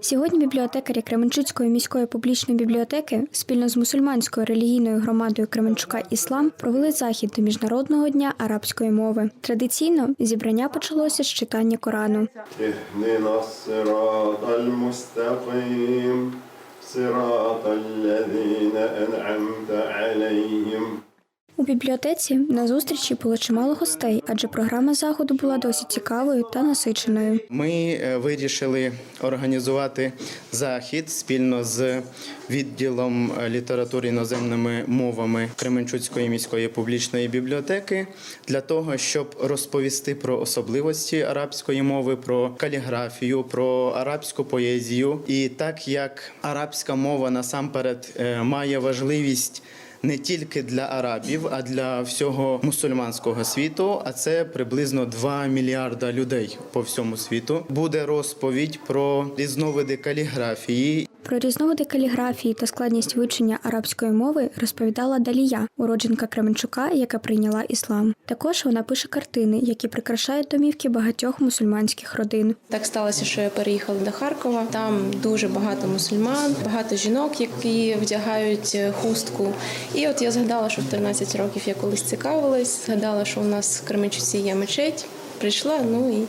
Сьогодні бібліотекарі Кременчуцької міської публічної бібліотеки спільно з мусульманською релігійною громадою Кременчука Іслам провели захід до Міжнародного дня арабської мови. Традиційно зібрання почалося з читання Корану. У бібліотеці на зустрічі було чимало гостей, адже програма заходу була досить цікавою та насиченою. Ми е, вирішили організувати захід спільно з відділом е, літератури іноземними мовами Кременчуцької міської публічної бібліотеки для того, щоб розповісти про особливості арабської мови, про каліграфію, про арабську поезію. І так як арабська мова насамперед е, має важливість не тільки для арабів, а для всього мусульманського світу. А це приблизно 2 мільярда людей по всьому світу. Буде розповідь про різновиди каліграфії. Про різновиди каліграфії та складність вивчення арабської мови розповідала Далія, уродженка Кременчука, яка прийняла іслам. Також вона пише картини, які прикрашають домівки багатьох мусульманських родин. Так сталося, що я переїхала до Харкова. Там дуже багато мусульман, багато жінок, які вдягають е, хустку. І от я згадала, що в 13 років я колись цікавилась. Згадала, що у нас в Кременчуці є мечеть. Прийшла, ну і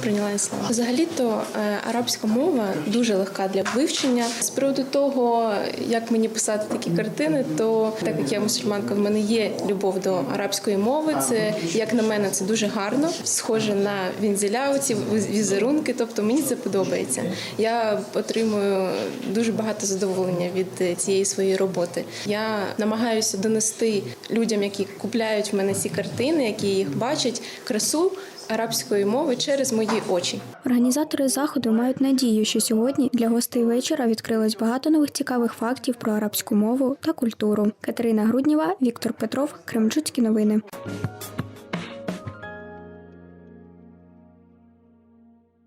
прийняла іслам. Взагалі-то е, арабська мова дуже легка для вивчення. З приводу того, як мені писати такі картини, то так як я мусульманка, в мене є любов до арабської мови. Це як на мене, це дуже гарно, схоже на вінзеля, оці візерунки. Тобто мені це подобається. Я отримую дуже багато задоволення від цієї своєї роботи. Я намагаюся донести людям, які купляють в мене ці картини, які їх бачать, красу арабської мови через мої очі. Організатори заходу мають надію, що сьогодні для гостей вечора відкрилось багато нових цікавих фактів про арабську мову та культуру. Катерина Грудніва, Віктор Петров, Кремчуцькі новини.